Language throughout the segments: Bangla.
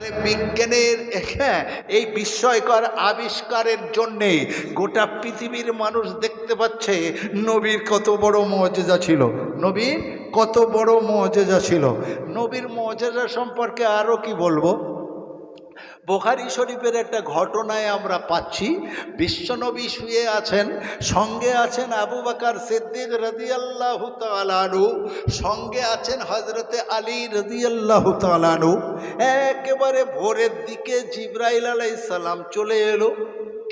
বিজ্ঞানের হ্যাঁ, এই বিস্ময়কর আবিষ্কারের জন্যে গোটা পৃথিবীর মানুষ দেখতে পাচ্ছে নবীর কত বড় মজেজা ছিল। নবীর কত বড় মজেজা ছিল। নবীর মজেজা সম্পর্কে আরও কি বলব? বোখারি শরীফের একটা ঘটনায় আমরা পাচ্ছি। বিশ্বনবী শুয়ে আছেন, সঙ্গে আছেন আবু বাকার সিদ্দিক রদিয়াল্লাহ তালানু সঙ্গে আছেন হজরতে আলী রদিয়াল্লাহ তালানু একেবারে ভোরের দিকে জিব্রাইল আলাইসাল্লাম চলে এলো।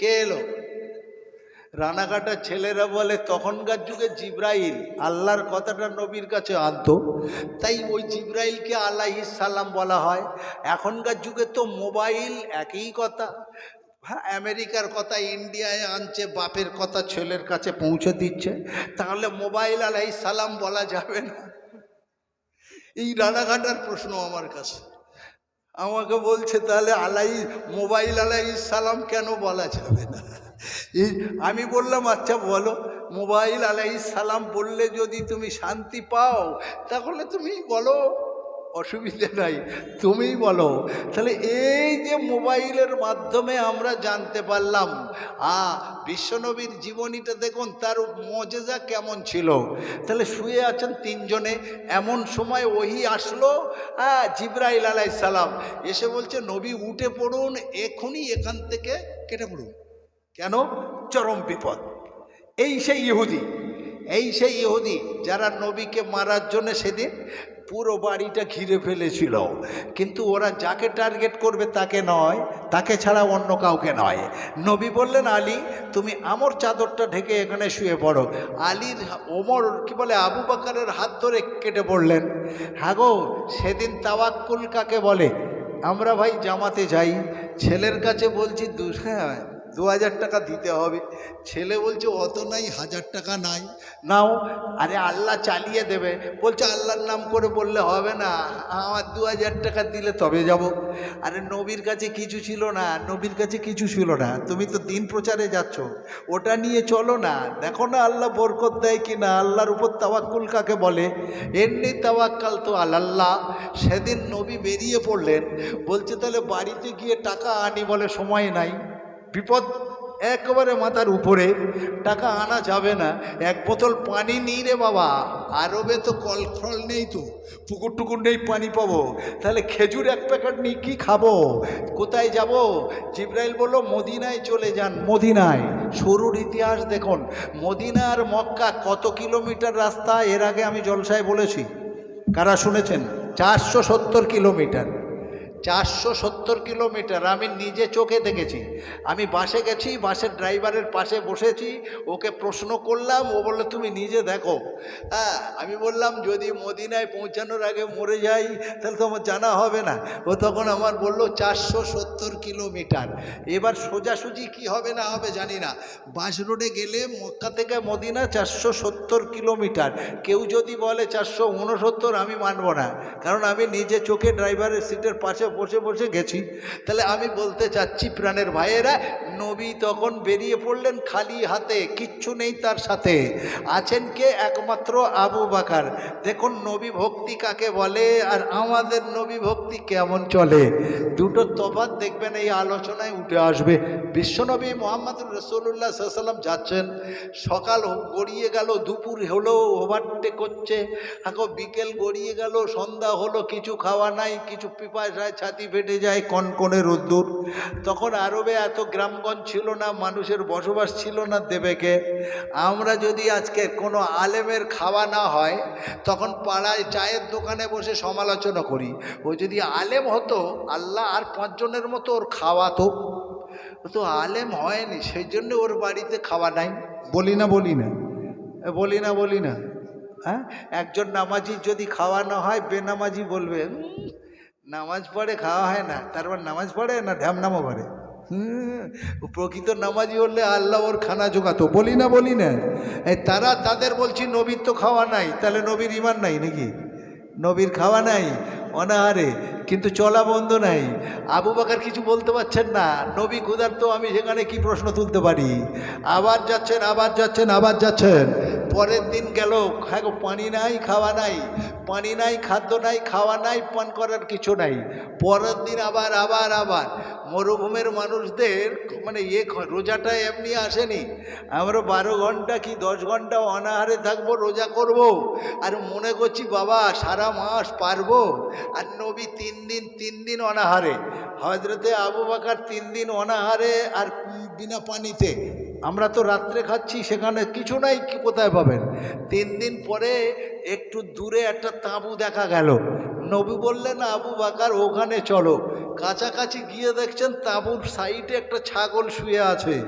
কে এলো? রানাঘাটার ছেলেরা বলে, তখনকার যুগে জিব্রাইল, আল্লাহর কথাটা নবীর কাছে আনতো। তাই ওই জিব্রাইলকে আল্লাহ সালাম বলা হয়। এখনকার যুগে তো মোবাইল একই কথা। হ্যাঁ আমেরিকার কথা, ইন্ডিয়ায় আনছে, বাপের কথা ছেলের কাছে পৌঁছে দিচ্ছে। তাহলে মোবাইল আলাই সালাম বলা যাবে না। এই রানাঘাটার প্রশ্ন আমার কাছে। আমাকে বলছে, তাহলে আলাই মোবাইল আলাই সালাম কেন বলা যাবে না? আমি বললাম আচ্ছা বলো। মোবাইল আলাই সালাম বললে যদি তুমি শান্তি পাও, তাহলে তুমি বলো। অসুবিধে নাই তুমি বলো। তাহলে এই যে মোবাইলের মাধ্যমে আমরা জানতে পারলাম আ বিশ্বনবীর জীবনীটা দেখুন, তার মজেজা কেমন ছিল। তাহলে শুয়ে আছেন তিনজনে, এমন সময় ওহি আসলো হ্যাঁ জিব্রাইল আলাই সালাম। এসে বলছে, নবী, উঠে পড়ুন, এখনই এখান থেকে কেটে পড়ুন। কেন? চরম বিপদ। এই সেই ইহুদি, এই সেই ইহুদি যারা নবীকে মারার জন্য সেদিন পুরো বাড়িটা ঘিরে ফেলেছিল। কিন্তু ওরা যাকে টার্গেট করবে তাকে নয়, তাকে ছাড়া অন্য কাউকে নয়। নবী বললেন, আলী, তুমি আমর চাদরটা ঢেকে এখানে শুয়ে পড়ো। আলীর ওমর, কি বলে, আবু বাকারের হাত ধরে কেটে পড়লেন। হ্যাঁ গো সেদিন তাওয়াক্কুল কাকে বলে? আমরা ভাই জামাতে যাই। ছেলের কাছে বলছি হ্যাঁ দু হাজার টাকা দিতে হবে। ছেলে বলছে, অত নাই, হাজার টাকা নাই। নাও। আরে আল্লাহ চালিয়ে দেবে। বলছে, আল্লাহর নাম করে বললে হবে না। আমার দু হাজার টাকা দিলে তবে যাব। আরে নবীর কাছে কিছু ছিল না, নবীর কাছে কিছু ছিল না। তুমি তো দিন প্রচারে যাচ্ছ। ওটা নিয়ে চলো না। দেখো না আল্লাহ বরকত দেয় কি না আল্লাহর উপর তাওয়াক্কুল কাকে বলে? এমনি তাওয়াক্কাল তো আল্লাহ সেদিন নবী বেরিয়ে পড়লেন। বলছে, তাহলে বাড়িতে গিয়ে টাকা আনি বলে সময় নাই। বিপদ একেবারে মাথার উপরে, টাকা আনা যাবে না। এক বোতল পানি নিই রে বাবা, আরবে তো কল ফল নেই তো, পুকুর টুকুর নেই পানি পাবো। তাহলে খেজুর এক প্যাকেট নিই কী খাব? কোথায় যাব? জিব্রাইল বলল, মদিনায় চলে যান, মদিনায়। শুরুর ইতিহাস দেখুন মদিনা আর মক্কা কত কিলোমিটার রাস্তা? এর আগে আমি জলসায় বলেছি। কারা শুনেছেন? চারশো সত্তর কিলোমিটার। চারশো সত্তর কিলোমিটার, আমি নিজে চোখে দেখেছি। আমি বাসে গেছি, বাসের ড্রাইভারের পাশে বসেছি, ওকে প্রশ্ন করলাম, ও বলল, তুমি নিজে দেখো। হ্যাঁ আমি বললাম, যদি মদিনায় পৌঁছানোর আগে মরে যাই, তাহলে তো আমার জানা হবে না। ও তখন আমার বলল, চারশো সত্তর কিলোমিটার। এবার সোজাসুজি কি হবে না হবে জানি না। বাস রোডে গেলে মক্কা থেকে মদিনা চারশো সত্তর কিলোমিটার। কেউ যদি বলে চারশো উনসত্তর, আমি মানব না। কারণ আমি নিজে চোখে ড্রাইভারের সিটের পাশে বসে বসে গেছি। তাহলে আমি বলতে চাচ্ছি, প্রাণের ভাইয়েরা, নবী তখন বেরিয়ে পড়লেন খালি হাতে, কিচ্ছু নেই তার সাথে। আছেন কে? একমাত্র আবু বাকার। দেখুন, নবী ভক্তি কাকে বলে আর আমাদের নবী ভক্তি কেমন চলে। দুটো তফাত দেখবেন, এই আলোচনায় উঠে আসবে। বিশ্বনবী মোহাম্মদ রসুল্লাহ সাল্লাম যাচ্ছেন। সকাল গড়িয়ে গেল, দুপুর হলো, ওভারটেক করছে এখন বিকেল গড়িয়ে গেল, সন্ধ্যা হলো, কিছু খাওয়া নাই, কিছু পিপাসায় ছাতি ফেটে যায় কনকনে রোদ্দুর। তখন আরবে এত গ্রামগঞ্জ ছিল না মানুষের বসবাস ছিল না দেবেকে। আমরা যদি আজকে কোনো আলেমের খাওয়া না হয় তখন পাড়ায় চায়ের দোকানে বসে সমালোচনা করি। ও যদি আলেম হতো আল্লাহ আর পাঁচজনের মতো ওর খাওয়াতো। তো আলেম হয়নি সেই জন্য ওর বাড়িতে খাওয়া নাই। বলি না বলি না। বলি না বলি না। হ্যাঁ? একজন নামাজির যদি খাওয়া না হয় বেনামাজি বলবে "উম, নামাজ পড়ে খাওয়া হয় না তারপর নামাজ পড়ে না ঢ্যাম নামও পড়ে হুম, প্রকৃত নামাজি হলে আল্লাহ ওর খানা জোগাতো বলি না বলি না। তারা তাদের বলছি নবীর তো খাওয়া নাই। তাহলে নবীর ইমান নাই নাকি? নবীর খাওয়া নাই? অনাহারে। কিন্তু চলা বন্ধ নাই। আবু বাকার কিছু বলতে পারছেন না। নবী ক্ষুধার তো আমি সেখানে কি প্রশ্ন তুলতে পারি? আবার যাচ্ছেন আবার যাচ্ছেন আবার যাচ্ছেন। পরের দিন গেল হ্যাঁ পানি নাই, খাওয়া নাই। পানি নাই, খাদ্য নাই, খাওয়া নাই, পান করার কিছু নাই। পরের দিন আবার আবার আবার। মরুভূমের মানুষদের মানে ইয়ে রোজাটা এমনি আসেনি। আমরা বারো ঘণ্টা কি দশ ঘণ্টা অনাহারে থাকব, রোজা করব। আর মনে করছি, বাবা, সারা মাস পারব? আর নবী তিন দিন, তিন দিন অনাহারে। হজরতে আবু বাকার তিন দিন অনাহারে আর বিনা পানিতে। আমরা তো রাত্রে খাচ্ছি, সেখানে কিছু নাই, কি কোথায় পাবেন? তিন দিন পরে একটু দূরে একটা তাঁবু দেখা গেল। নবী বললেন, আবু বাকার, ওখানে চলো। কাছাকাছি গিয়ে দেখছেন তাঁবুর সাইডে একটা ছাগল শুয়ে আছে।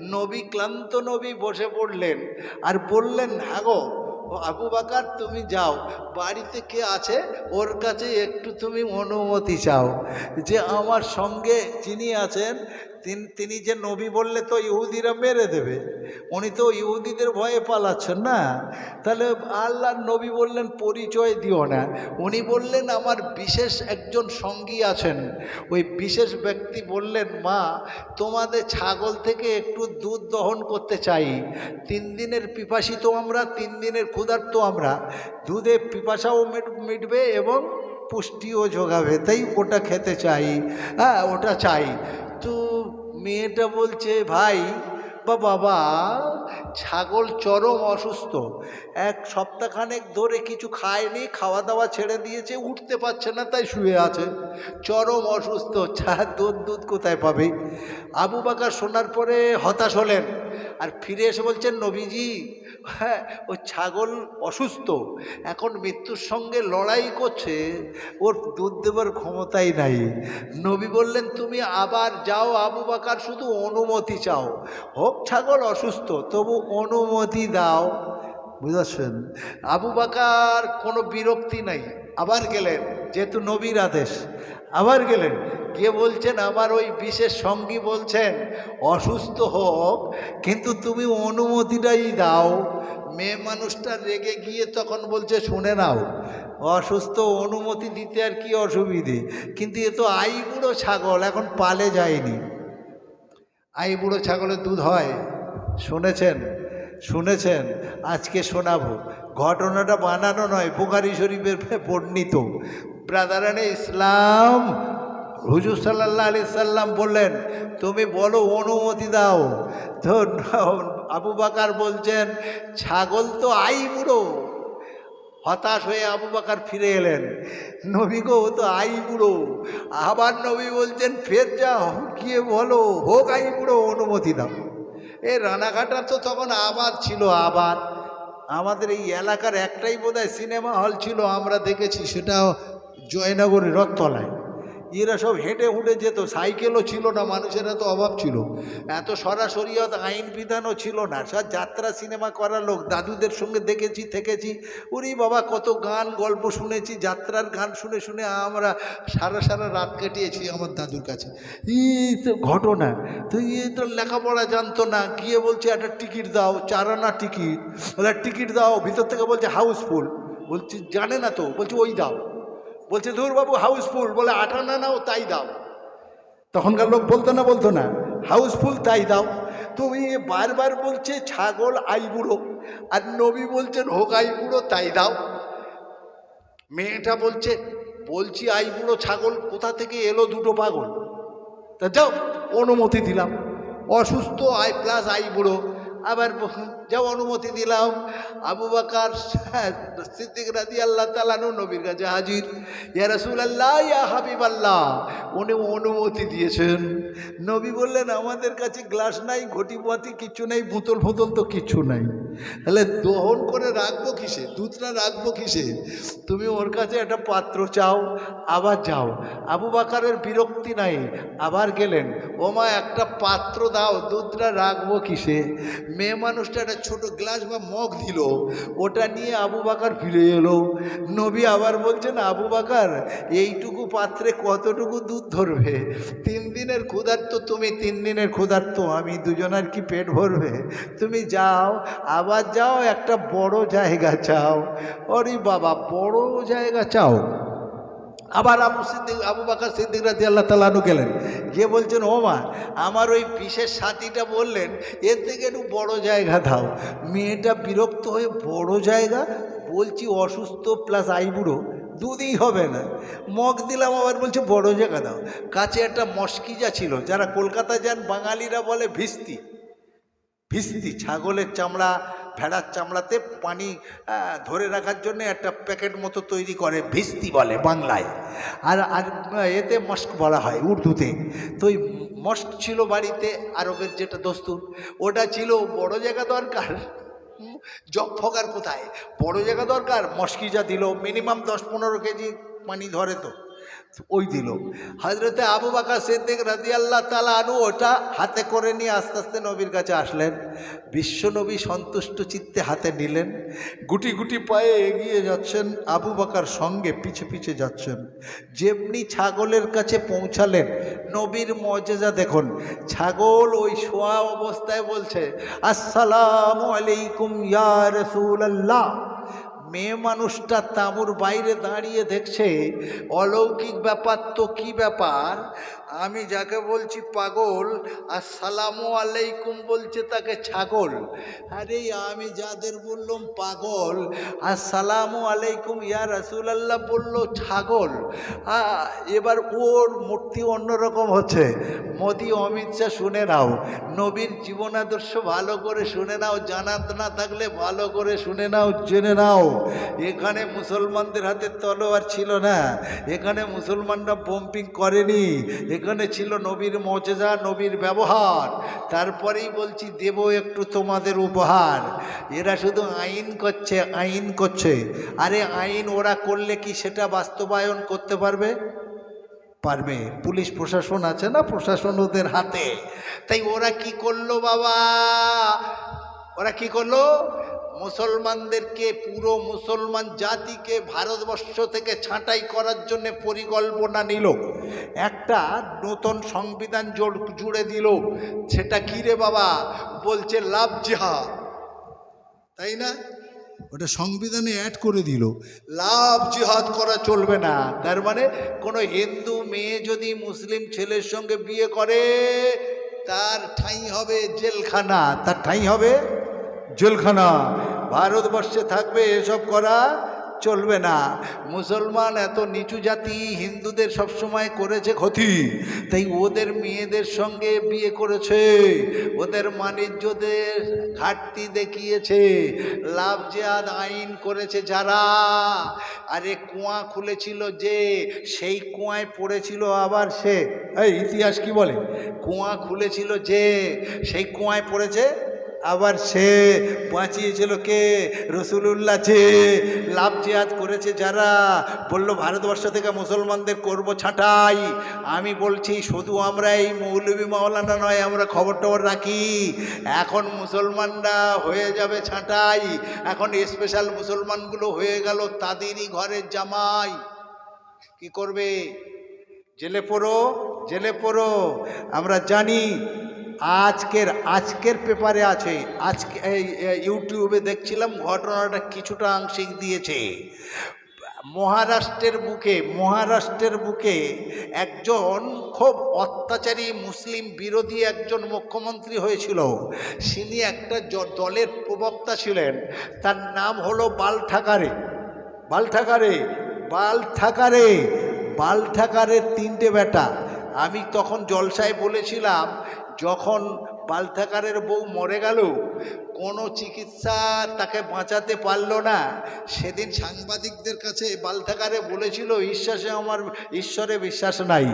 নবী, ক্লান্ত নবী বসে পড়লেন আর বললেন হ্যাঁ গো ও আবু বাকার, তুমি যাও। বাড়িতে কে আছে? ওর কাছে একটু তুমি অনুমতি চাও যে আমার সঙ্গে যিনি আছেন তিন- যে নবী বললে তো ইহুদিরা মেরে দেবে। উনি তো ইহুদিদের ভয়ে পালাচ্ছেন না। তাহলে আল্লাহর নবী বললেন, পরিচয় দিও না। উনি বললেন, আমার বিশেষ একজন সঙ্গী আছেন। ওই বিশেষ ব্যক্তি বললেন, মা, তোমাদের ছাগল থেকে একটু দুধ দহন করতে চাই। তিন দিনের পিপাসী তো আমরা, তিন দিনের ক্ষুধার্ত আমরা। দুধে পিপাসাও মিট- মিটবে এবং পুষ্টিও যোগাবে। তাই ওটা খেতে চাই। হ্যাঁ ওটা চাই। তো মেয়েটা বলছে, ভাই, বা বাবা, ছাগল চরম অসুস্থ। এক সপ্তাহখানেক ধরে কিছু খায়নি খাওয়া দাওয়া ছেড়ে দিয়েছে, উঠতে পারছে না, তাই শুয়ে আছে। চরম অসুস্থ। ছা, দুধ দুধ কোথায় পাবে? আবু বাকা শোনার পরে হতাশ হলেন। আর ফিরে এসে বলছেন, নবীজি হ্যাঁ ও ছাগল অসুস্থ। এখন মৃত্যুর সঙ্গে লড়াই করছে, ওর দুধ দেবার ক্ষমতাই নাই। নবী বললেন, তুমি আবার যাও, আবু বাকার, শুধু অনুমতি চাও। হোক, ছাগল অসুস্থ, তবু অনুমতি দাও। বুঝাচ্ছেন আবু বাকার কোনো বিরক্তি নাই। আবার গেলেন, যেহেতু নবীর আদেশ। আবার গেলেন, কে বলছেন, আমার ওই বিশেষ সঙ্গী বলছেন, অসুস্থ হোক, কিন্তু তুমি অনুমতিটাই দাও। মেয়ে মানুষটা রেগে গিয়ে তখন বলছে, শুনে নাও, অসুস্থ অনুমতি দিতে আর কি অসুবিধে? কিন্তু এ তো আই বুড়ো ছাগল, এখন পালে যায়নি। আই বুড়ো ছাগলের দুধ হয়, শুনেছেন শুনেছেন, আজকে শোনাবো। ঘটনাটা বানানো নয় বুখারি শরীফের বর্ণিত ব্রাদারানে ইসলাম। হুজুর সাল্লাহ আলি সাল্লাম বললেন, তুমি বলো অনুমতি দাও। তো আবু বাকার বলছেন, ছাগল তো আই বুড়ো। হতাশ হয়ে আবু বাকার ফিরে এলেন, নবী গো তো আই বুড়ো। আবার নবী বলছেন, ফের যাও, গিয়ে বলো, হোক আই বুড়ো, অনুমতি দাও। এ রানাঘাটার তো তখন আবাদ ছিল আবার আমাদের এই এলাকার একটাই বোধহয় সিনেমা হল ছিল, আমরা দেখেছি সেটা জয়নগরের রথতলায়। এরা সব হেঁটে হুঁটে যেত, সাইকেলও ছিল না, মানুষের এত অভাব ছিল। এত সরাসরি আইন বিধানও ছিল না। সব যাত্রা সিনেমা করা লোক, দাদুদের সঙ্গে দেখেছি, থেকেছি। উরি বাবা, কত গান, গল্প শুনেছি, যাত্রার গান শুনে শুনে আমরা সারা সারা রাত কাটিয়েছি আমার দাদুর কাছে। ই তো ঘটনা। তো ইয়ে তো লেখাপড়া জানতো না, গিয়ে বলছে, একটা টিকিট দাও চার আনা টিকিট টিকিট দাও। ভিতর থেকে বলছে, হাউসফুল। বলছি, জানে না তো। বলছে, ওই দাও। বলছে ধুরবাবু হাউসফুল বলে আটানা নাও, তাই দাও। তখনকার লোক বলতো না বলতো না হাউসফুল তাই দাও। তুমি বারবার বলছে, ছাগল, আই বুড়ো। আর নবী বলছেন, হোক, আই বুড়ো, তাই দাও। মেয়েটা বলছে, বলছি, আই বুড়ো, ছাগল, কোথা থেকে এলো দুটো পাগল? তা যাও, অনুমতি দিলাম। অসুস্থ, আই প্লাস আই বুড়ো। আবার যাও অনুমতি দিলাম। আবু বাকার, সিদ্দিক রাজি আল্লাহ তালানু নবীর কাছে হাজির। ইয়া রসুল আল্লাহ ইয়া হাবিব আল্লাহ উনি অনুমতি দিয়েছেন। নবী বললেন, আমাদের কাছে গ্লাস নাই ঘটি বাতি কিচ্ছু নেই, বোতল ফোতল তো কিচ্ছু নাই। তাহলে দহন করে রাখব কিসে? দুধটা রাখব কিসে? তুমি ওর কাছে একটা পাত্র চাও, আবার যাও। আবু বাকারের বিরক্তি নাই, আবার গেলেন। ওমা একটা পাত্র দাও, দুধটা রাখব কিসে? মেয়ে মানুষটা একটা ছোটো গ্লাস বা মগ দিল, ওটা নিয়ে আবু বাকার ফিরে এলো। নবী আবার বলছেন, আবু বাকার, এইটুকু পাত্রে কতটুকু দুধ ধরবে? তিন দিনের ক্ষুধার্ত তুমি, তিন দিনের ক্ষুধার্ত, আমি দুজনের কি পেট ভরবে? তুমি যাও, আবার যাও, একটা বড় জায়গা চাও। অরে বাবা, বড় জায়গা চাও? আবার আবু সিদ্দিক, আবু বাকার সিদ্দিক রাজি আল্লাহ তালানু গেলেন। গিয়ে বলছেন, ও মা, আমার ওই বিশেষ সাথীটা বললেন, এর থেকে একটু বড় জায়গা দাও। মেয়েটা বিরক্ত হয়ে বড় জায়গা, বলছি অসুস্থ প্লাস আইবুড়ো দুদিই হবে না। মগ দিলাম আবার বলছে বড় জায়গা দাও। কাছে একটা মস্কিজা ছিল, যারা কলকাতায় যান বাঙালিরা বলে ভিস্তি। ভিস্তি, ছাগলের চামড়া ভেড়ার চামড়াতে পানি ধরে রাখার জন্য একটা প্যাকেট মতো তৈরি করে, ভিস্তি বলে বাংলায়। আর আর এতে মস্ক বলা হয়, উর্দুতে। তো ওই মস্ক ছিল বাড়িতে, আরবের যেটা দস্তুর, ওটা ছিল বড় জায়গা দরকার। জব ফগার কোথায়? বড় জায়গা দরকার মস্কি যা দিল, মিনিমাম দশ পনেরো কেজি পানি ধরে তো। ওই দিল হজরতে আবু বাকা সিদ্দিক রাজি আল্লাহ তালা আনু ওটা হাতে করে নিয়ে আস্তে আস্তে নবীর কাছে আসলেন। বিশ্বনবী সন্তুষ্ট চিত্তে হাতে নিলেন। গুটি গুটি পায়ে এগিয়ে যাচ্ছেন আবু বাকার সঙ্গে, পিছে পিছে যাচ্ছেন। যেমনি ছাগলের কাছে পৌঁছালেন, নবীর মজেজা দেখুন। ছাগল ওই শোয়া অবস্থায় বলছে, আসসালামু আলাইকুম ইয়া রসুল্লাহ মেয়ে মানুষটা তাঁবুর বাইরে দাঁড়িয়ে দেখছে অলৌকিক ব্যাপার তো কি ব্যাপার? আমি যাকে বলছি পাগল, আর সালামু আলাইকুম বলছে তাকে ছাগল। আরে আমি যাদের বললাম পাগল, আর সালামু আলাইকুম, ইয়া রাসুল আল্লাহ বলল ছাগল। এবার ওর মূর্তি অন্যরকম হচ্ছে। মোদি, অমিত শাহ শুনে নাও। নবীর জীবনাদর্শ ভালো করে শুনে নাও জানাত না থাকলে ভালো করে শুনে নাও, জেনে নাও। এখানে মুসলমানদের হাতে তলোয়ার ছিল না। এখানে মুসলমানরা পম্পিং করেনি। এখানে ছিল নবীর মজেজা নবীর ব্যবহার। তারপরেই বলছি, দেব একটু তোমাদের উপহার। এরা শুধু আইন করছে আইন করছে। আরে আইন ওরা করলে কি সেটা বাস্তবায়ন করতে পারবে? পারবে। পুলিশ প্রশাসন আছে না প্রশাসন ওদের হাতে? তাই ওরা কি করল বাবা? ওরা কি করল? মুসলমানদেরকে, পুরো মুসলমান জাতিকে ভারতবর্ষ থেকে ছাঁটাই করার জন্য পরিকল্পনা নিল। একটা নতুন সংবিধান জোড়- দিল। সেটা কি রে বাবা? বলছে লাভ জিহাদ। তাই না? ওটা সংবিধানে অ্যাড করে দিল। লাভ জিহাদ করা চলবে না। তার মানে কোনো হিন্দু মেয়ে যদি মুসলিম ছেলের সঙ্গে বিয়ে করে, তার ঠাঁই হবে জেলখানা। তার ঠাঁই হবে জেলখানা। ভারতবর্ষে থাকবে, এসব করা চলবে না। মুসলমান এত নিচু জাতি, হিন্দুদের সবসময় করেছে ক্ষতি। তাই ওদের মেয়েদের সঙ্গে বিয়ে করেছে। ওদের বাণিজ্যদের ঘাটতি দেখিয়েছে। লাভ জেহাদ আইন করেছে যারা। আরে কুয়া খুলেছিল যে, সেই কুয়ায় পড়েছিল আবার সে। এই ইতিহাস কি বলে? কুয়া খুলেছিল যে, সেই কুয়ায় পড়েছে আবার সে বাঁচিয়েছিল কে? রসুলুল্লাহ যে লাভ জিহাদ করেছে যারা, বলল, ভারতবর্ষ থেকে মুসলমানদের করব ছাঁটাই। আমি বলছি, শুধু আমরা এই মৌলবী মাওলানা নয়, আমরা খবর টবর রাখি। এখন মুসলমানরা হয়ে যাবে ছাঁটাই। এখন স্পেশাল মুসলমানগুলো হয়ে গেল তাদেরই ঘরের জামাই। কি করবে? জেলে পড়ো জেলে পড়ো। আমরা জানি আজকের আজকের পেপারে আছে, আজকে ইউটিউবে দেখছিলাম ঘটনাটা কিছুটা আংশিক দিয়েছে। মহারাষ্ট্রের বুকে মহারাষ্ট্রের বুকে একজন খুব অত্যাচারী মুসলিম বিরোধী একজন মুখ্যমন্ত্রী হয়েছিল। তিনি একটা দলের প্রবক্তা ছিলেন। তার নাম হলো বাল ঠাকারে। বাল ঠাকারে বাল ঠাকারে, বাল ঠাকারের তিনটে বেটা। আমি তখন জলসায় বলেছিলাম যখন বালথাকারের বউ মরে গেল, কোনো চিকিৎসা তাকে বাঁচাতে পারল না। সেদিন সাংবাদিকদের কাছে বালথাকারে বলেছিল, ঈশ্বরে আমার, ঈশ্বরে বিশ্বাস নাই।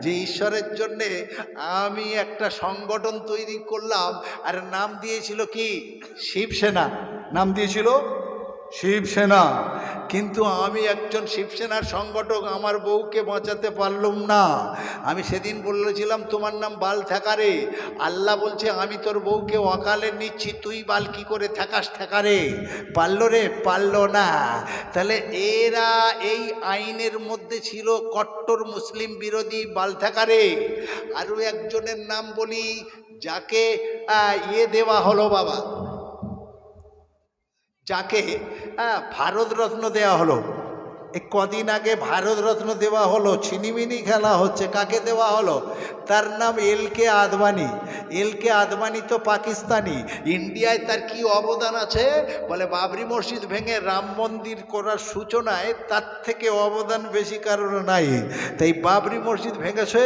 যে ঈশ্বরের জন্যে আমি একটা সংগঠন তৈরি করলাম, আর নাম দিয়েছিল কি? শিবসেনা। নাম দিয়েছিল শিবসেনা। কিন্তু আমি একজন শিবসেনার সংগঠক, আমার বউকে বাঁচাতে পারলুম না। আমি সেদিন বলেছিলাম, তোমার নাম বাল থাকারে আল্লাহ বলছে, আমি তোর বউকে অকালে নিচ্ছি, তুই বাল কি করে থাকাস থাকারে? পারল রে? পারল না। তাহলে এরা এই আইনের মধ্যে ছিল কট্টর মুসলিম বিরোধী বাল থাকারে আরও একজনের নাম বলি, যাকে ইয়ে দেওয়া হলো বাবা। যাকে ভারতরত্ন দেওয়া হলো। কদিন আগে ভারতরত্ন দেওয়া হলো, ছিনিমিনি খেলা হচ্ছে, কাকে দেওয়া হলো? তার নাম এল কে আদবানি। এল কে আদবানি তো পাকিস্তানি। ইন্ডিয়ায় তার কি অবদান আছে? বলে, বাবরি মসজিদ ভেঙে রাম মন্দির করার সূচনায় তার থেকে অবদান বেশি কারণ নাই। তাই বাবরি মসজিদ ভেঙেছে,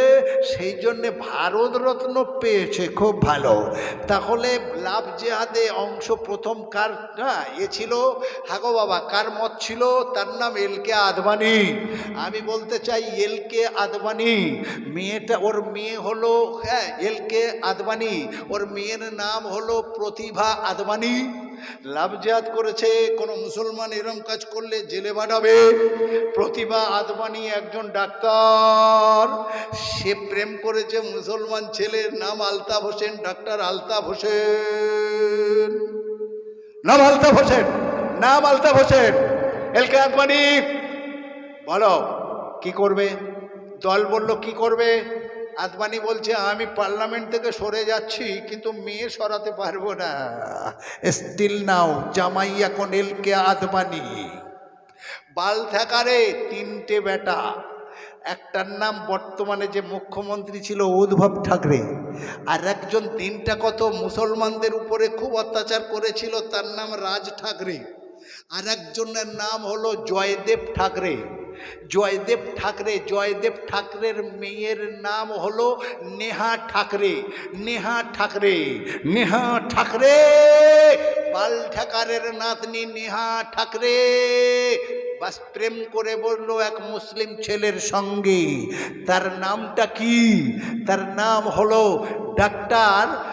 সেই জন্যে ভারতরত্ন পেয়েছে খুব ভালো। তাহলে লাভ জেহাদে অংশ প্রথম কার এ ছিল? হাগো বাবা, কার মত ছিল? তার নাম এল কে আদবানি। আমি বলতে চাই এল কে আদবানি। মেয়েটা, ওর মেয়ে হলো হ্যাঁ এল কে আদবানি। ওর মেয়ের নাম হলো প্রতিভা আদবানি। লাভ জেহাদ করেছে, কোনো মুসলমান এরম কাজ করলে জেলে বাড়াবে প্রতিভা আদবানি একজন ডাক্তার। সে প্রেম করেছে মুসলমান ছেলের নাম আলতাফ হোসেন, ডাক্তার আলতাফ হোসেন। নাম আলতাফ হোসেন, নাম আলতাফ হোসেন। এলকে আদবানি। বলো, কি করবে? দল বলল, কি করবে? আদবানি বলছে, আমি পার্লামেন্ট থেকে সরে যাচ্ছি, কিন্তু মেয়ে সরাতে পারব না। স্টিল নাও জামাই এখন এলকে আদবানি। বাল থাকারে তিনটে বেটা। একটার নাম বর্তমানে যে মুখ্যমন্ত্রী ছিল উদ্ভব ঠাকরে, আর একজন দিনটা কত মুসলমানদের উপরে খুব অত্যাচার করেছিল, তার নাম রাজ ঠাকরে। আর একজনের নাম হলো জয়দেব ঠাকরে। জয়দেব ঠাকরে, জয়দেব ঠাকরের মেয়ের নাম হলো নেহা ঠাকরে। নেহা ঠাকরে নেহা ঠাকরে, বাল ঠাকারের নাতনি নেহা ঠাকরে। বাস প্রেম করে বলল এক মুসলিম ছেলের সঙ্গে। তার নামটা কি? তার নাম হলো doctor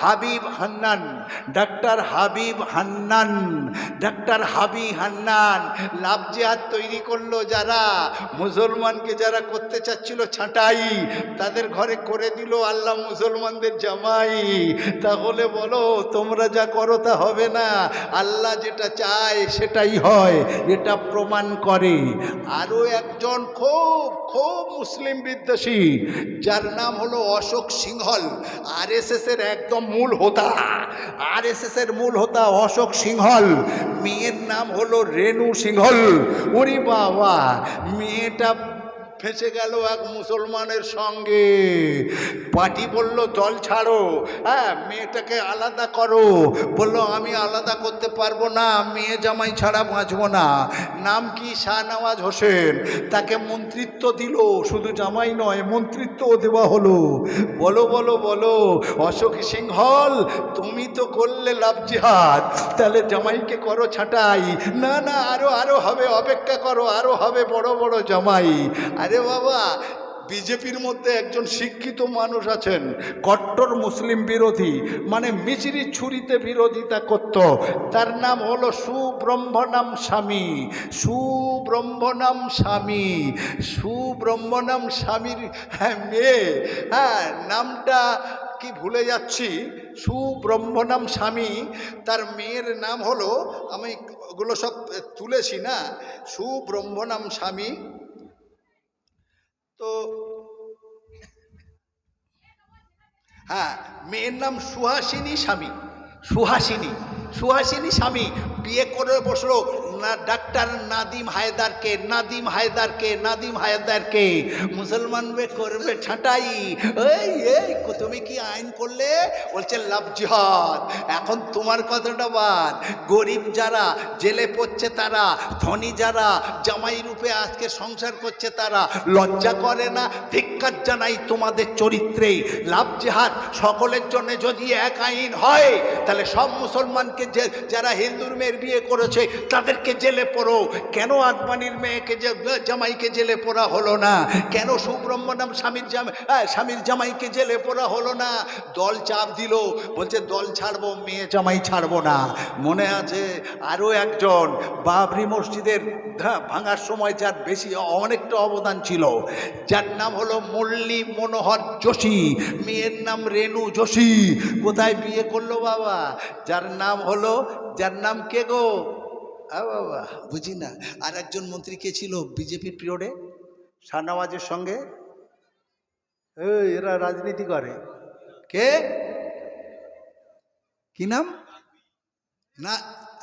Habib Hannan, doctor Habib Hannan, doctor Habib Hannan, love জেহাদ তৈরি করল যারা, মুসলমানকে যারা করতে চাচ্ছিল ছাঁটাই, তাদের ঘরে করে দিল আল্লাহ মুসলমানদের জামাই। তাহলে বলো, তোমরা যা করো তা হবে না। আল্লাহ যেটা চায় সেটাই হয়, এটা প্রমাণ করে। আরও একজন খুব খুব মুসলিম বিদ্বেষী, যার নাম হলো অশোক সিংহল আর এর একদম মূল হোতা। আর এর মূল হোতা অশোক সিংহল। মেয়ের নাম হলো রেণু সিংহল। ওরে বাবা, মেয়েটা ফেসে গেল এক মুসলমানের সঙ্গে। পার্টি বলল, দল ছাড়ো। হ্যাঁ মেয়েটাকে আলাদা করো। বলল, আমি আলাদা করতে পারব না, মেয়ে জামাই ছাড়া বাঁচবো না। নাম কি? শাহনওয়াজ হোসেন। তাকে মন্ত্রিত্ব দিল। শুধু জামাই নয়, মন্ত্রিত্বও দেওয়া হলো। বলো বলো বলো, অশোক সিংহল, তুমি তো করলে লাভ জিহাদ। তাহলে জামাইকে করো ছাটাই। না না, আরও আরও হবে, অপেক্ষা করো, আরও হবে বড় বড় জামাই। আরে বাবা, বিজেপির মধ্যে একজন শিক্ষিত মানুষ আছেন, কট্টর মুসলিম বিরোধী মানে মিচিরি ছুরিতে বিরোধিতা করত। তার নাম হলো সুব্রহ্মণাম স্বামী সুব্রহ্মণাম স্বামী সুব্রহ্মণাম স্বামীর হ্যাঁ মেয়ে হ্যাঁ নামটা কি ভুলে যাচ্ছি? সুব্রহ্মণাম স্বামী, তার মেয়ের নাম হলো, আমি ওগুলো সব তুলেছি না সুব্রহ্মণাম স্বামী। তো হ্যাঁ মেয়ের নাম সুহাসিনী স্বামী। সুহাসিনী সুহাসিনী স্বামী। বিয়ে করে বসল, না ডাক্তার নাদিম হায়দারকে নাদিম হায়দারকে নাদিম হায়দারকে। মুসলমান বে করবে ছাঁটাই। এই এই তুমি কি আইন করলে? বলছে, লাভ জিহাদ। এখন তোমার কথাটা বাদ। গরিব যারা, জেলে পড়ছে তারা, ধনী যারা, জামাই রূপে আজকে সংসার করছে তারা, লজ্জা করে না? ধিক্কার জানাই তোমাদের চরিত্রে। লাভ জেহাদ সকলের জন্য যদি এক আইন হয়, তাহলে সব মুসলমানকে যারা হিন্দুর মেয়ের বিয়ে করেছে তাদেরকে জেলে পড়ো। কেন আদমানির মেয়েকে জামাইকে জেলে পড়া হলো না? কেন সুব্রহ্মণ্যম স্বামীর হ্যাঁ, স্বামীর জামাইকে জেলে পড়া হলো না? দল চাপ দিল বলছে দল ছাড়বো মেয়ে জামাই ছাড়বো না। মনে আছে আরও একজন বাবরি মসজিদের ভাঙার সময় যার বেশি অনেকটা অবদান ছিল। যার নাম হলো মল্লী মনোহর যোশী মেয়ের নাম রেণু যোশী। কোথায় বিয়ে করল বাবা? যার নাম হলো যার নাম কে গো? বাবা বুঝি না। আর একজন মন্ত্রী কে ছিল বিজেপির পিরিয়ডে? শাহনওয়াজের সঙ্গে? এরা রাজনীতি করে। কে? কি নাম? না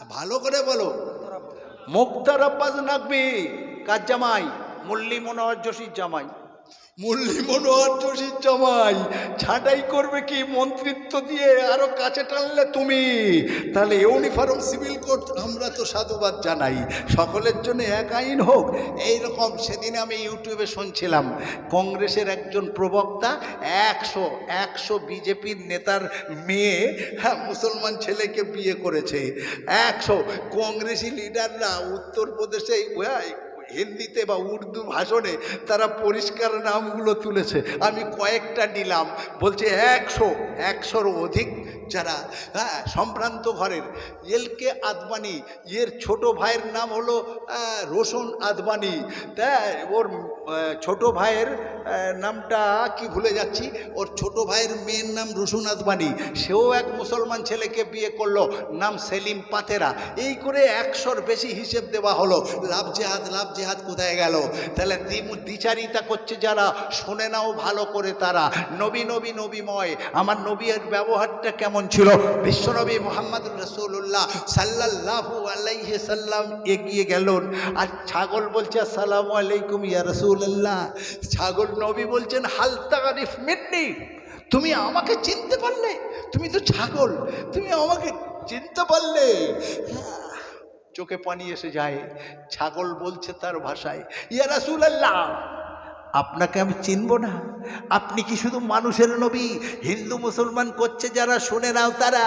ভালো করে বলো। মুক্তার আব্বাস নাকবি কার জামাই? মল্লি মনোহর যোশীর জামাই। মল্লি মনোহর যোশীর জামাই, ছাঁটাই করবে কি মন্ত্রিত্ব দিয়ে আরও কাছে টানলে তুমি? তাহলে ইউনিফর্ম সিভিল কোড আমরা তো সাধুবাদ জানাই। সকলের জন্য এক আইন হোক। এই রকম সেদিন আমি ইউটিউবে শুনছিলাম, কংগ্রেসের একজন প্রবক্তা, একশো একশো বিজেপির নেতার মেয়ে হ্যাঁ মুসলমান ছেলেকে বিয়ে করেছে। একশো কংগ্রেসি লিডাররা উত্তরপ্রদেশে হিন্দিতে বা উর্দু ভাষণে তারা পরিষ্কার নামগুলো তুলেছে। আমি কয়েকটা নিলাম। বলছে একশো, একশোর অধিক যারা হ্যাঁ সম্ভ্রান্ত ঘরের। এলকে আদবানি, এর ছোট ভাইয়ের নাম হলো রোশন আদবানি। তাই ওর ছোট ভাইয়ের নামটা কি ভুলে যাচ্ছি? ওর ছোট ভাইয়ের মেয়ের নাম রসুন আদবানি। সেও এক মুসলমান ছেলেকে বিয়ে করল, নাম সেলিম পাতেরা। এই করে একশোর বেশি হিসেব দেওয়া হলো। লাভ জেহাদ, লাভ জেহাদ কোথায় গেল? তাহলে দ্বি- দ্বিচারিতা করছে যারা শোনে নাও ভালো করে তারা। নবী নবী নবীময় আমার নবীর ব্যবহারটা কেমন ছিল? বিশ্বনবী মোহাম্মদ রসুল্লাহ সাল্লাল্লাহু আলাইহি সাল্লাম এগিয়ে গেলেন। আর ছাগল বলছে আসসালামু আলাইকুম ইয়া রসুল্লাহ ছাগল নবী বলছেন হালতা তারিফ মিন্নি। তুমি আমাকে চিনতে পারলে? তুমি তো ছাগল। তুমি আমাকে চিনতে পারলে? হ্যাঁ, চোখে পানি এসে যায় ছাগল বলছে তার ভাষায় ইয়া রাসূলুল্লাহ। আপনাকে আমি চিনব না। আপনি কি শুধু মানুষের নবী? হিন্দু, মুসলমান করছে যারা শুনে নাও তারা।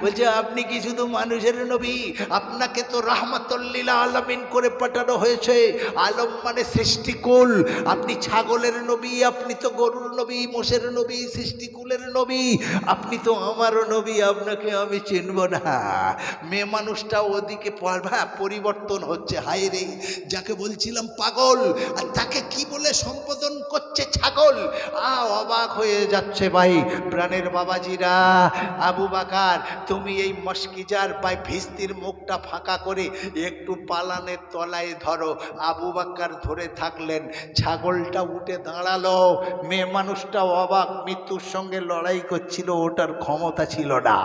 বলছে, আপনি কি শুধু মানুষের নবী? আপনাকে তো রাহমাতুল্লিল আলমিন করে পাঠানো হয়েছে। আলম মানে সৃষ্টিকুল। আপনি ছাগলের নবী, আপনি তো গরুর নবী, মোষের নবী, সৃষ্টিকুলের নবী। আপনি তো আমারও নবী, আপনাকে আমি চিনব না। মেয়ে মানুষটা ওদিকে পরিবর্তন হচ্ছে। হায় রে, যাকে বলছিলাম পাগল, আর তাকে কি বলে সম্বোধন করছে ছাগল। আ অবাক হয়ে যাচ্ছে ভাই, প্রাণের বাবাজিরা। আবু বাকার, তুমি এই মস্কিজার পাই ভিস্তির মুখটা ফাঁকা করে একটু পালানের তলায় ধরো। আবু বাক্কার ধরে থাকলেন, ছাগলটা উঠে দাঁড়াল। মেয়ে মানুষটা অবাক, মৃত্যুর সঙ্গে লড়াই করছিল, ওটার ক্ষমতা ছিল না।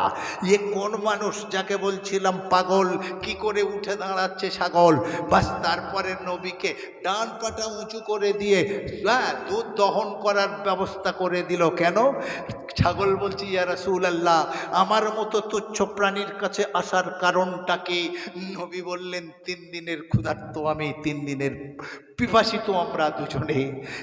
এ কোন মানুষ যাকে বলছিলাম, পাগল? কি করে উঠে দাঁড়াচ্ছে ছাগল? বাস, তারপরে নবীকে ডান পাটা উঁচু করে দিয়ে হ্যাঁ দুধ দহন করার ব্যবস্থা করে দিল কেন? ছাগল বলছি, ইয়া রাসূলুল্লাহ, আমার মতো তুচ্ছ প্রাণীর কাছে আসার কারণটা কি? নবী বললেন, তিন দিনের ক্ষুধার্ত আমি, তিন দিনের পিপাসিত আমরা দুজনে।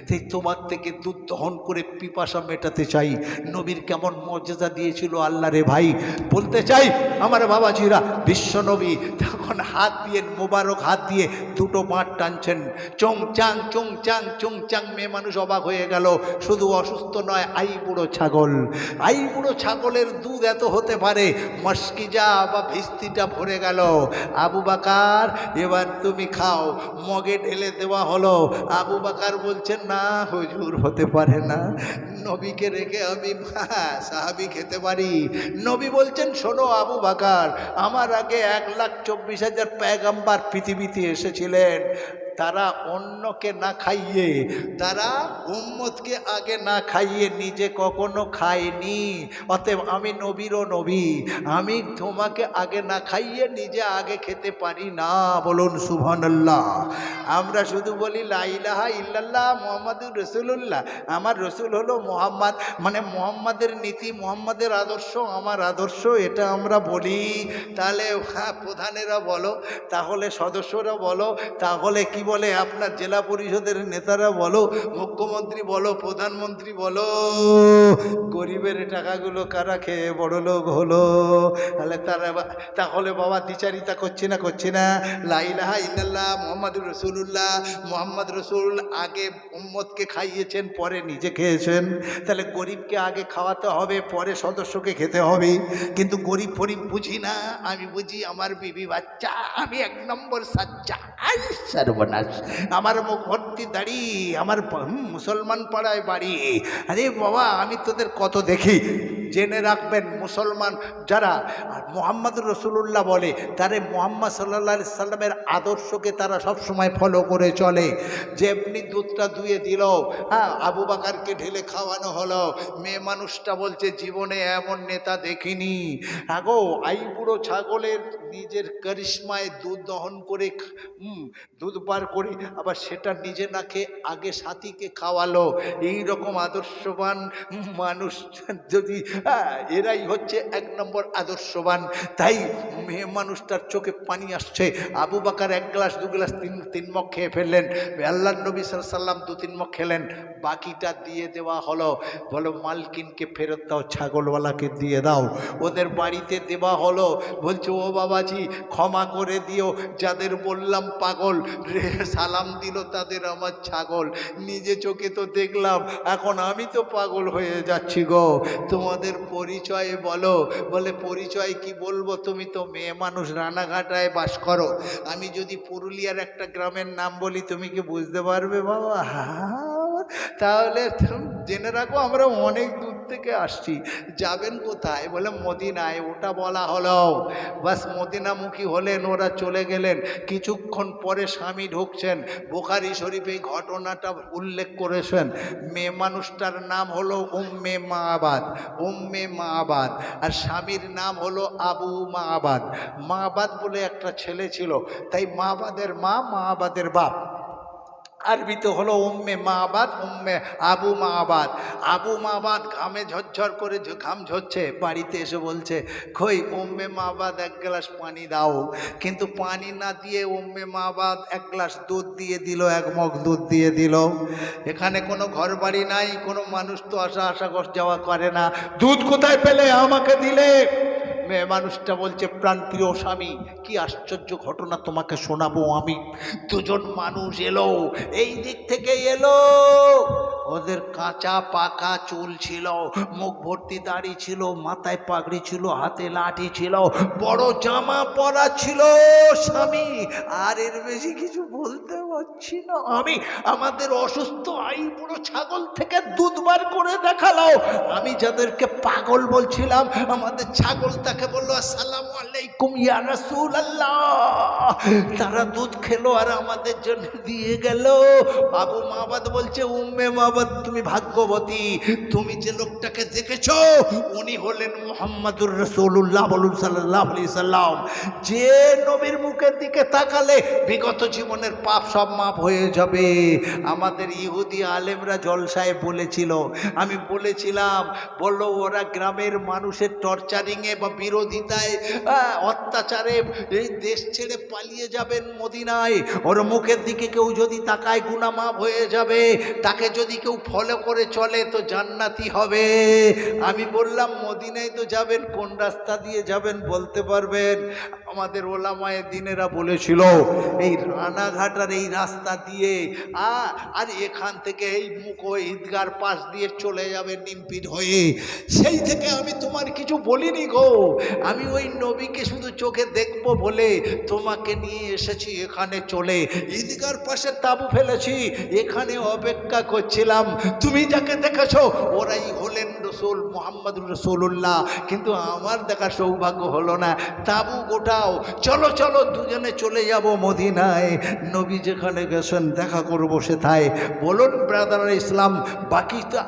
সেই তোমার থেকে দুধ দহন করে পিপাসা মেটাতে চাই। নবীর কেমন মর্যাদা দিয়েছিল আল্লাহ রে ভাই, বলতে চাই আমার বাবাজিরা, বিশ্ব নবী, তখন হাত দিয়ে, মোবারক হাত দিয়ে দুটো মাঠ টানছেন। চং চাং চং চাং, চং চাং মেয়ে মানুষ অবাক হয়ে গেল। শুধু অসুস্থ নয়, আই বুড়ো ছাগল। আই বুড়ো ছাগলের দুধ এত হতে পারে মস্কিজা বা ভিস্তিটা ভরে গেল। আবু বাকার, এবার তুমি খাও। মগে ঢেলে দেওয়া হলো। আবু বাকার বলছেন, না হুজুর, হতে পারে না। নবীকে রেখে আমি সাহাবি খেতে পারি। নবী বলছেন, শোনো আবু বাকার, আমার আগে এক লাখ চব্বিশ হাজার প্যাগাম্বার পৃথিবীতে এসেছিলেন। তারা অন্যকে না খাইয়ে, তারা উম্মতকে আগে না খাইয়ে নিজে কখনো খায়নি। অতএব আমি নবীরও নবী, আমি তোমাকে আগে না খাইয়ে নিজে আগে খেতে পারি না, বলুন সুবহানাল্লাহ। আমরা শুধু বলি লাইলাহা ইল্লাল্লাহ মোহাম্মদুর রসুল্লাহ আমার রসুল হলো মোহাম্মদ মানে মোহাম্মদের নীতি, মোহাম্মদের আদর্শ, আমার আদর্শ, এটা আমরা বলি। তাহলে হ্যাঁ প্রধানেরা বলো, তাহলে সদস্যরা বলো, তাহলে কি বলে, আপনার জেলা পরিষদের নেতারা বলো, মুখ্যমন্ত্রী বলো, প্রধানমন্ত্রী বলো, গরিবের টাকাগুলো কারা খেয়ে বড় লোক হলো? তাহলে তারা তাহলে বাবা দ্বিচারিতা করছে না করছে না? লাইলাহা ইল্লাল্লাহ মোহাম্মদ রসুল্লাহ মোহাম্মদ রসুল আগে উম্মতকে খাইয়েছেন, পরে নিজে খেয়েছেন। তাহলে গরিবকে আগে খাওয়াতে হবে, পরে সদস্যকে খেতে হবে। কিন্তু গরিব ফরিব বুঝি না, আমি বুঝি আমার বিবি বাচ্চা, আমি এক নম্বর সাচ্চা আই সর্বনাশ আমার মুখ ভর্তি দাড়ি, আমার মুসলমান পাড়ায় বাড়ি। আরে বাবা, আমি তোদের কত দেখি। জেনে রাখবেন মুসলমান যারা মোহাম্মদ রসুল্লাহ বলে, তারে মোহাম্মদ সাল্লা সাল্লামের আদর্শকে তারা সব সময় ফলো করে চলে। যেমনি দুধটা ধুয়ে দিল হ্যাঁ আবু বাকারকে ঢেলে খাওয়ানো হলো, মেয়ে মানুষটা বলছে, জীবনে এমন নেতা দেখিনি। আগো আই বুড়ো ছাগলের নিজের করিশ্মায় দুধ দহন করে দুধ বার করে আবার সেটা নিজে না খেয়ে আগে সাথীকে খাওয়ালো। এই রকম আদর্শবান মানুষ যদি হ্যাঁ, এরাই হচ্ছে এক নম্বর আদর্শবান। তাই মেয়ে মানুষটার চোখে পানি আসছে। আবু বাকার এক গ্লাস দু গ্লাস তিন তিন মগ খেয়ে ফেললেন। আল্লাহ নবী সাল্লাম দু তিন মগ খেলেন। বাকিটা দিয়ে দেওয়া হলো। বলো মালকিনকে ফেরত দাও ছাগলওয়ালাকে দিয়ে দাও। ওদের বাড়িতে দেওয়া হলো। বলছে ও বাবাজি ক্ষমা করে দিও। যাদের বললাম পাগল রে সালাম দিল তাদের আমার ছাগল। নিজে চোখে তো দেখলাম। এখন আমি তো পাগল হয়ে যাচ্ছি গো। তোমাদের পরিচয় বলো। বলে, পরিচয় কি বলব? তুমি তো মেয়ে মানুষ, রানাঘাটায় বাস করো। আমি যদি পুরুলিয়ার একটা গ্রামের নাম বলি, তুমি কি বুঝতে পারবে বাবা? তাহলে জেনে রাখো, আমরা অনেক দূর থেকে আসছি। যাবেন কোথায়? বলে, মদিনায়। ওটা বলা হলো। বাস, মদিনামুখী হলেন, ওরা চলে গেলেন। কিছুক্ষণ পরে স্বামী ঢুকছেন। বোখারি শরীফ এই ঘটনাটা উল্লেখ করেছেন। মেয়ে মানুষটার নাম হলো উম্মে মাহাবাদ উম্মে আবাদ আর স্বামীর নাম হলো আবু মা আবাদ মা আবাদ বলে একটা ছেলে ছিল। তাই মাহাবাদের মা মা আবাদের বাপ। আরবিতে হলো উম্মে মাবাদ, উম্মে আবু মাবাদ। আবু মাবাদ ঘামে ঝরঝর করে ঘাম ঝরছে, বাড়িতে এসে বলছে, খই, উম্মে মাবাদ এক গ্লাস পানি দাও। কিন্তু পানি না দিয়ে উম্মে মাবাদ এক গ্লাস দুধ দিয়ে দিল, এক মগ দুধ দিয়ে দিল। এখানে কোনো ঘর বাড়ি নাই, কোনো মানুষ তো আসা আসা যাওয়া করে না। দুধ কোথায় পেলে আমাকে দিলে? মেয়ে মানুষটা বলছে, প্রাণ প্রিয় স্বামী, কি আশ্চর্য ঘটনা তোমাকে শোনাবো আমি। দুজন মানুষ এলো, এই দিক থেকে এলো। ওদের কাঁচা পাকা চুল ছিল, মুখ ভর্তি দাড়ি ছিল, মাথায় পাগড়ি ছিল, হাতে লাঠি ছিল, বড় জামা পরা ছিল স্বামী। আর এর বেশি কিছু বলতে পারছি না আমি। আমাদের অসুস্থ আই বুড়ো ছাগল থেকে দুধ বার করে দেখাল। আমি যাদেরকে পাগল বলছিলাম, আমাদের ছাগল তাকে বলল, আসসালামু আলাইকুম, ইয়া রাসূল আল্লাহ তারা দুধ খেলো আর আমাদের জন্য দিয়ে গেল। বাবু মাবাদ বলছে, উম্মে মাবাদ তুমি ভাগ্যবতী। তুমি যে লোকটাকে দেখেছ, উনি হলেন মোহাম্মদুর রসুল্লাহ বলুন সাল্লাহ আলি সাল্লাম। যে নবীর মুখের দিকে তাকালে বিগত জীবনের পাপ সব মাপ হয়ে যাবে। আমাদের ইহুদি আলেমরা জলসায় বলেছিল, আমি বলেছিলাম, বলল, ওরা গ্রামের মানুষের টর্চারিংয়ে বা বিরোধিতায় অত্যাচারে এই দেশ ছেড়ে পালিয়ে যাবেন মদিনায়। ওর মুখের দিকে কেউ যদি তাকায় গুণা মাপ হয়ে যাবে, তাকে যদি কেউ ফলো করে চলে তো জান্নাতি হবে। আমি বললাম, মদিনায় তো যাবেন, কোন রাস্তা দিয়ে যাবেন বলতে পারবেন? আমাদের ওলামায়ে দিনেরা বলেছিল, এই রানাঘাটার এই রাস্তা দিয়ে আর এখান থেকে এই মুখো ঈদগার পাশ দিয়ে চলে যাবে নিমপিট হয়ে। সেই থেকে আমি তোমার কিছু বলিনি গো। আমি ওই নবীকে শুধু চোখে দেখব বলে তোমাকে নিয়ে এসেছি, এখানে চলে। ঈদগার পাশে তাবু ফেলেছি, এখানে অপেক্ষা করছিলাম। তুমি যাকে দেখেছ, ওরাই হলেন রসুল মোহাম্মদ রসুল্লাহ কিন্তু আমার দেখা সৌভাগ্য হলো না। তাবু গোটাও, চলো চলো, দুজনে চলে যাব মদিনায়। নবী যেখানে গেছেন, দেখা করব সেথায়। বলুন ব্রাদার ইসলাম, বাকি তো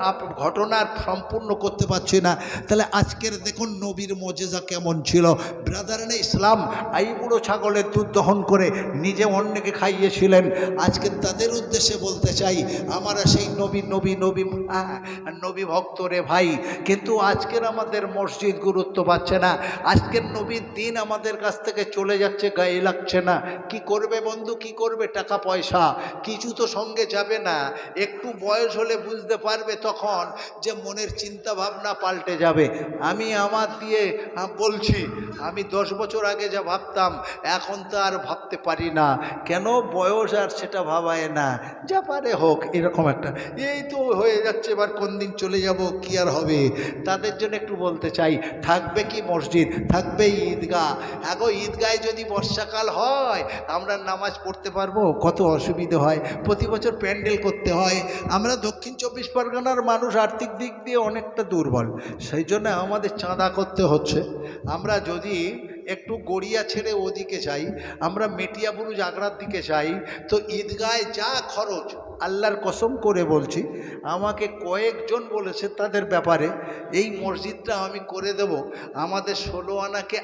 ঘটনার সম্পূর্ণ করতে পারছি না। তাহলে আজকের দেখুন নবীর মজেজা। কেমন ছিল? ব্রাদার ইসলাম আই বুড়ো ছাগলের দুধ দহন করে নিজে অন্যকে খাইয়েছিলেন। আজকে তাদের উদ্দেশ্যে বলতে চাই, আমরা সেই নবী নবী নবী নবী ভক্ত রে ভাই, কিন্তু আজকের আমাদের মসজিদ গুরুত্ব পাচ্ছে না। আজকের নবীর দিন আমাদের কাছ থেকে চলে যাচ্ছে, গায়ে লাগছে না। কি করবে বন্ধু, কি করবে? টাকা, পয়সা, কিছু তো সঙ্গে যাবে না। একটু বয়স হলে বুঝতে পারবে তখন যে মনের চিন্তা ভাবনা পাল্টে যাবে। আমি আমার দিয়ে বলছি, আমি দশ বছর আগে যা ভাবতাম, এখন তো আর ভাবতে পারি না। কেন বয়স আর সেটা ভাবায় না। যা পারে হোক, এরকম একটা। এই তো হয়ে যাচ্ছে, এবার কোন দিন চলে যাব, কি আর হবে? তাদের জন্য একটু বলতে চাই, থাকবে কি মসজিদ? থাকবে ঈদগাহ। এগো ঈদগায় যদি বর্ষাকাল হয়, আমরা নামাজ পড়তে পারব? কত অসুবিধে হয়। প্রতি বছর প্যান্ডেল করতে হয়। আমরা দক্ষিণ চব্বিশ পরগনার মানুষ, আর্থিক দিক দিয়ে অনেকটা দুর্বল। সেই জন্য আমাদের চাঁদা করতে হচ্ছে। আমরা যদি একটু গড়িয়া ছেড়ে ওদিকে যাই, আমরা মেটিয়াবুরু আগ্রার দিকে যাই, তো ঈদগায় যা খরচ আল্লাহর কসম করে বলছি, আমাকে কয়েকজন বলেছে তাদের ব্যাপারে, এই মসজিদটা আমি করে দেব, আমাদের ষোলো আনাকে